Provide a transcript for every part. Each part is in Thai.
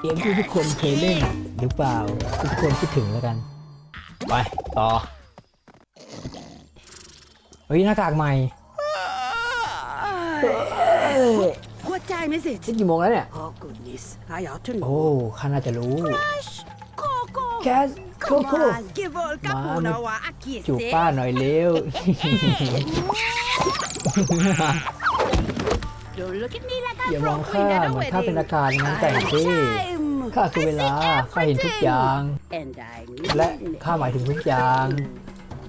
เกมที่ทุกคนเคยเล่นหรือเปล่า ทุกคนคิดถึงแล้วกัน ไป ต่อ เฮ้ยหน้ากากใหม่เอ้ย What time is it? นี่กี่โมงแล้วเนี่ย Oh goodness, I ought to โอ้ know. ข้าน่าจะรู้ Coco, แคสโค come โค่ on, give all Capuna Mama, a kiss. จูบป้าหน่อยเร็ว อย่ามอง broke ข้า in at a เหมือนข้าเป็น wedding. อาการงานแต่งสิ Time. ข้าคือเวลาข้าเห็นทุกอย่าง And I และ mean ข้าหมายถึงทุกอย่าง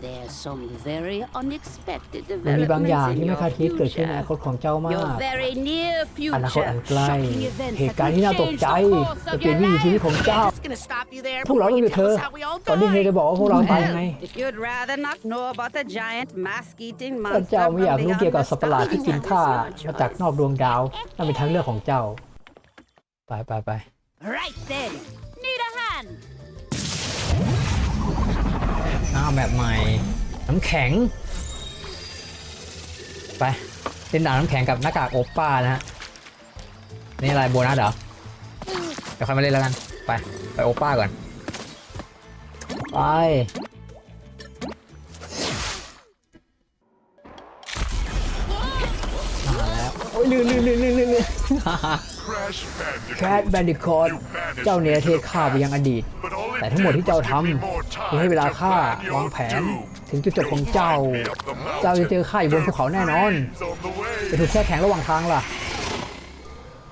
There's some very unexpected มันมีบางอย่าง developments ที่ in ไม่ your คาดคิดเกิดขึ้นในอนาค future. ตของเจ้ามาก Your very near อนาคต future. อันใกล้ Shocking events เห that ตุการณ์ will ที่น่าตก change ใจ the course จะ of เปลี่ยน your วิถีชีวิต life. ของเจ้า I'm just gonna stop you there พวกเราต้อง before หยุ you ดเธ tell อ us how we all ก่อนที่เธอ die. จะบอกว่าพวกเราตายยังไง Well, if you'd rather not know about a giant mask-eating ถ้า monster เจ้าไม่อยาก from รู้ beyond เกี่ยวกับ the สัตว์ประหลาดที่ stars, กิน that ข้า is your มาจาก choice. นอกดวงดาวนั่นเป็นทางเลือกของเจ้า ไปไปไป Right then. Need a hand. อ้าวแบบใหม่ น้ำแข็ง ไปเล่นด่านน้ำแข็งกับหน้ากากโอปป้านะฮะ นี่อะไรโบนัสเหรอ เดี๋ยวค่อยมาเล่นแล้วกัน ไป ไปโอปป้าก่อน ไปมาแล้ว โอ้ยลื่นลื่น แคท Bandicoot. แบนดิคอตเจ้าเนรเทศข้าไปยังอดีต But all it แต่ทั้งหมด did ที่เจ้า was ท give me ำ more คือให้ time เวลา to ข้า plan วาง your แผน doom. ถึงจุดจบของเจ้า Find me up the เจ้าจะเจอ mountain. ข้าอยู่บนภูเขาแน่นอน Friends on the way. จะถูกแช่แข็งระหว่างทางล่ะ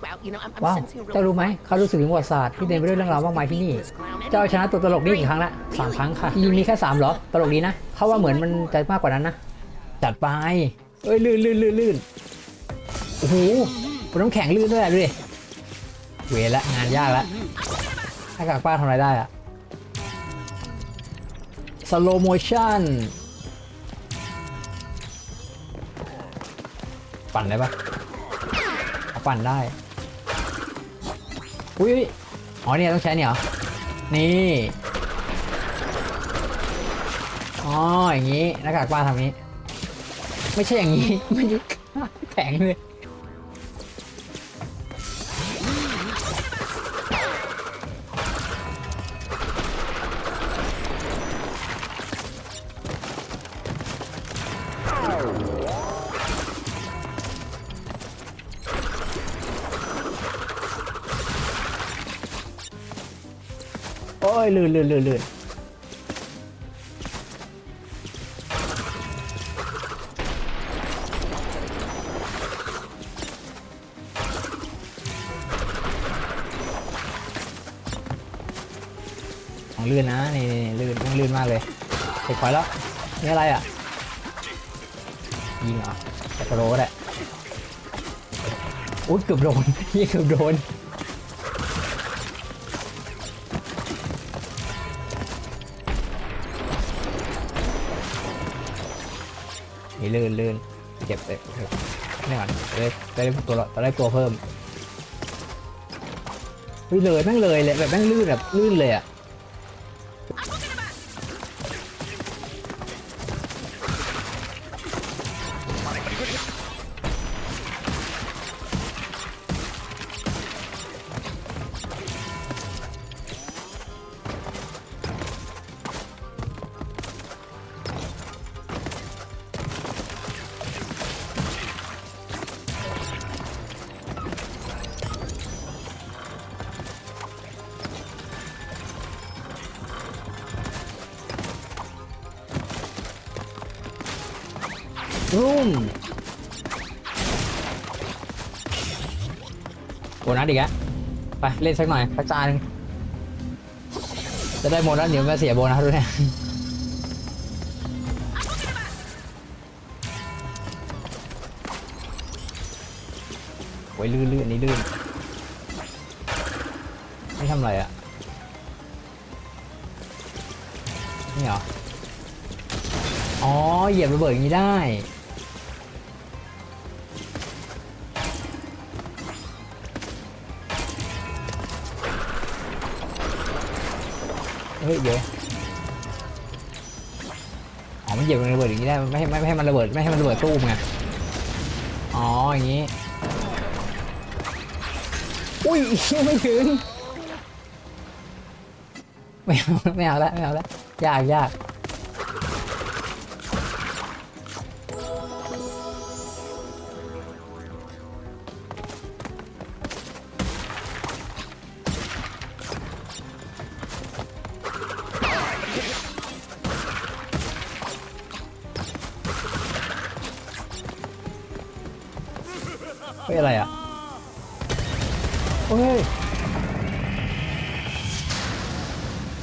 Well, you know, I'm, I'm ว้าว sensing a real เจ้ารู้ไหมข้ารู้สึกถึงประวัติศาสตร์ที่เต็มไปด้วยเรื่องราวมากมายที่นี่ เจ้าชนะตัวตลกนี่กี่ครั้งละสามครั้งค่ะยิงมีแค่สามเหรอ ตลกดีนะ เขาว่าเหมือนมันจะมากกว่านั้นนะ จัดไป เอ้ยลื่นลื่นลื่นลื่นโอ้โหบ นน้ำแข็งลื่นด้วยอะดูดิเวละงานยากละถ้ากากป้าทำอะไรได้อะสโลโมชั่นปั่นได้ปะเอาปั่นได้ อุ้ยอุ๊ยอ๋อเนี่ยต้องใช้เนี่ยเหรอ นี่ อ๋ออย่างนี้หน้ากากป้าทำนี้ ไม่ใช่อย่างนี้ ไม่ใช่แข็งเลย ยลื่นลื่นลื่นลื่นของลื่นนะนี่ลื่นต้องลื่นมากเลยเสร็จพอยแล้วนี่อะไรอะยิงเหรอแต่กระโดดก็ได้อุ้ยเกือบโดนยิงเกือบโดน นี่ลื่นลื่นเก็บไปนี่ก่อนได้ได้ตัวละได้ตัวเพิ่มเฮ้ยเลยแม่งเลยเลยแบบแม่งลื่นแบบลื่นเลยอะ รุ่มโบนัสอีกแล้วไป เล่นสักหน่อยสักจานหนึงจะได้โบนัสเดี๋ยวมาเสียโบนัสด้วยเนี่ยโอ้ยลื่นลื่นนี้ลื่นไม่ทำอะไรอะนี่เหรอ อ๋อ เหยียบระเบิดอย่างนี้ได้ เฮ้ยเดี๋ยวอ๋อมันเหยียบระเบิดอย่างนี้ได้ไม่ให้ไม่ให้มันระเบิดไม่ให้มันระเบิดตู้มไงอ๋ออย่างนี้อุ้ยไม่ถึงไม่เอาไม่เอาแล้วไม่เอาแล้วยากยาก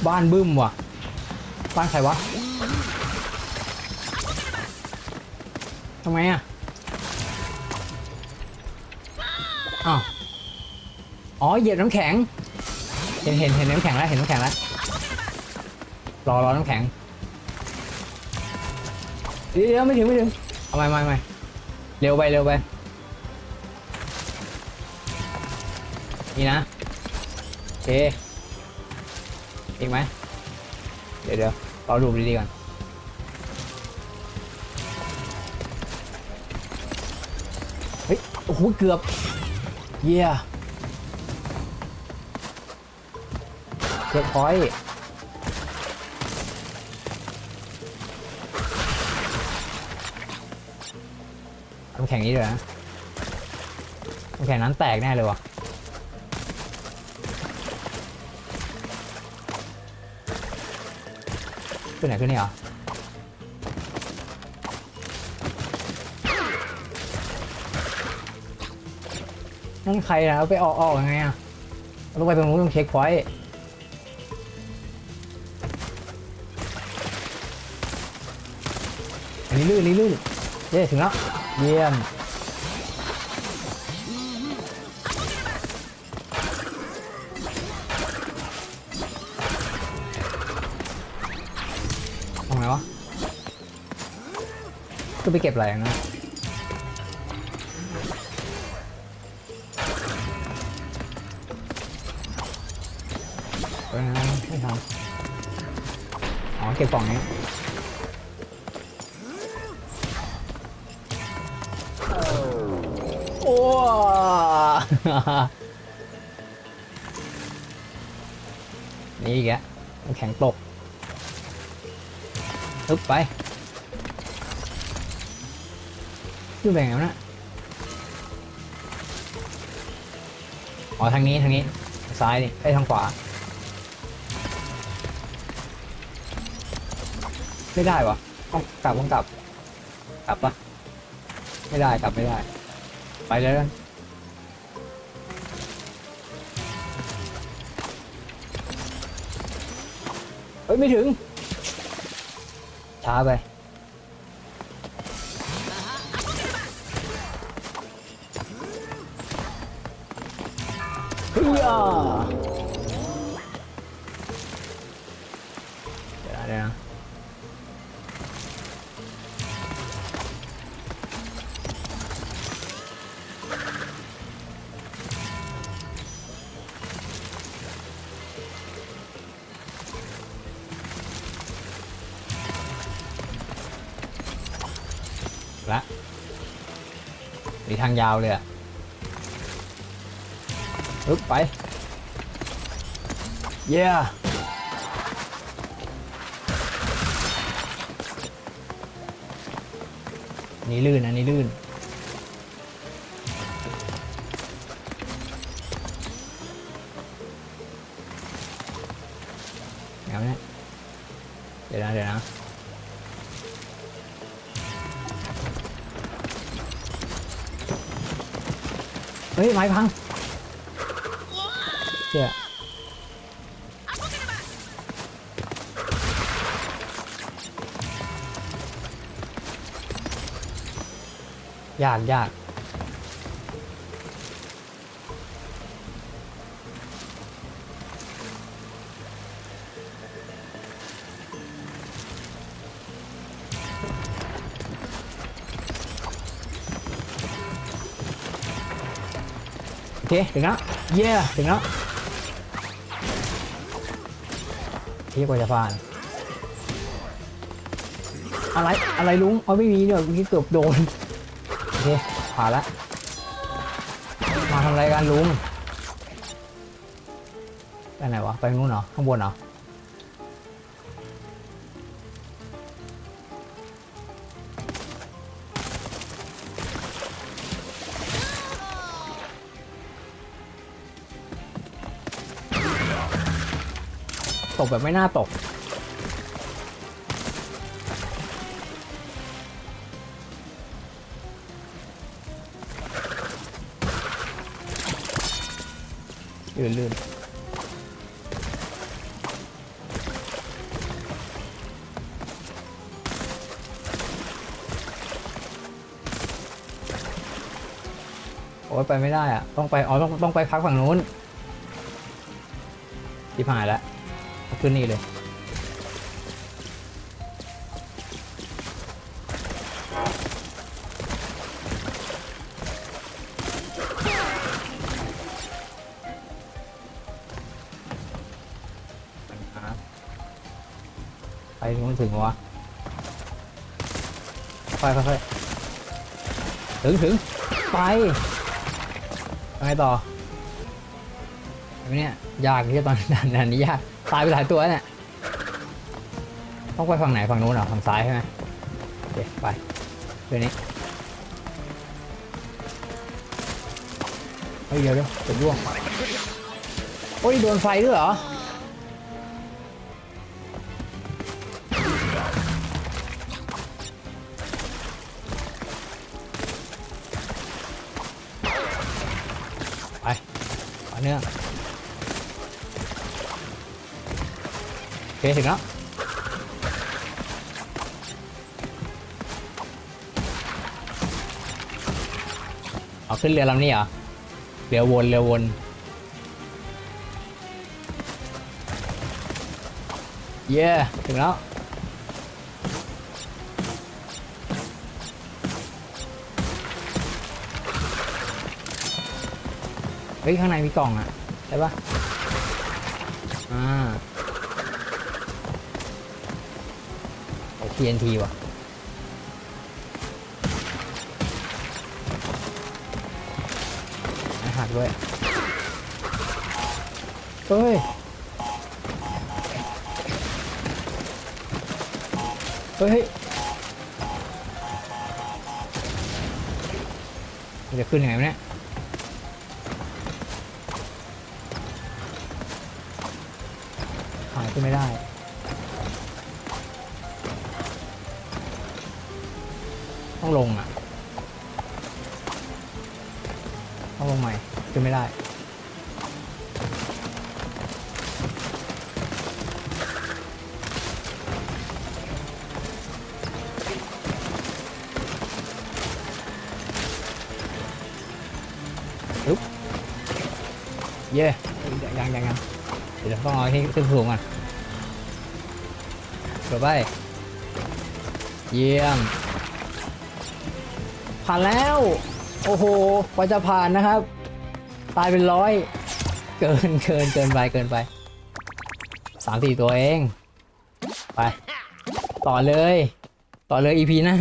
บ้านบึ้มว่ะ บ้านใครวะทำไมอะ อ้าว อ๋อ เหยียบน้ำแข็ง เห็นเห็นเห็นน้ำแข็งแล้ว เห็นน้ำแข็งแล้ว รอรอน้ำแข็ง เดี๋ยวเดี๋ยวไม่ถึงไม่ถึง เอาไม่ไม่ไม่เร็วไปเร็วไป นี่นะ โอเค อีกไหมเดี๋ยวเดี๋ยวเราดูดีๆก่อนเฮ้ยโอ้โหเกือบเยี่ยเกือบพอยต์น้ำแข็งนี้ด้วยนะน้ำแข็งนั้นแตกแน่เลยว่ะ ขึ้นไหนขึ้นนี่เหรอนั่นใครนะเอาไปออกออกยังไงอะเอาลงไปตรงนู้นต้องเช็คพอยต์อันนี้ลื่นนนี้ลื่นเย้ถึงแล้ว เยี่ยม ไปเก็บอะไรงนั้นเออไม่ทำอ๋อเก็บกล่องนี้โอ้นี่อีกแล้วน้ำแข็งตก อึ๊บไป คือแบ่งแล้วนะอ๋อทางนี้ทางนี้ซ้ายนี่ไอ้ทางขวา ไม่ได้วะต้องกลับต้องกลับ กลับปะไม่ได้กลับไม่ได้ ไปเลยกันเฮ้ยไม่ถึงช้าไป เฮ้ยอะเดี๋ยว ปึ๊บไป เย้นี่ลื่นอันนี้ลื่น เดี๋ยวนะเดี๋ยวนะเดี๋ยวนะเฮ้ย ไม้พัง เชี่ยยากยากโอเคถึงแล้วเย้ถึงแล้ว ที่กว่าจะผ่าน อะไรอะไรลุงเขาไม่มีเนี่ยมีเกือบโดนโอเคผ่านละมาทำรายการลุงไปไหนวะไปนู้นเหรอข้างบนเหรอ ตกแบบไม่น่าตก ลื่นลื่นโอ้ยไปไม่ได้อะต้องไป อ๋อ ต้องต้องไปพักฝั่งนู้นที่ผ่านแล้ว ขึ้นนี่เลย ไปถึงมันถึงวะค่อยค่อยค่อยถึงถึงไปยังไงต่ออันเนี้ยยากที่ตอนด่านด่านนี้ยาก ตายไปหลายตัวแล้วเนี่ย ต้องไปฝั่งไหนฝั่งนู้นเหรอฝั่งซ้ายใช่ไหมโอเคไปเดี๋ยวนี้เฮ้ยเดี๋ยวเดี๋ยวเดี๋ยวร่วงโอ้ยโดนไฟด้วยเหรอ เคถึงแล้วเอาขึ้นเรือลำนี้เหรอ เรือวนเรือวนเย้ถึงแล้วเฮ้ย ข้างในมีกล่องอะใช่ปะอ่า TNT ว่ะหักด้วย เฮ้ย เฮ้ยมันจะขึ้นยังไงวะเนี่ยหายขึ้นไม่ได้ ต้องลงอะ ต้องลงใหม่ขึ้นไม่ได้ปึ๊บเย่ยังยังยังเดี๋ยวต้องเอาให้ขึ้นสูงก่อนเปิดไป เยี่ยม ผ่านแล้ว โอ้โหกว่าจะผ่านนะครับ ตายเป็นร้อย เกินเกินเกินไปเกินไปสามสี่ตัวเอง ไป ต่อเลย ต่อเลย EP หน้า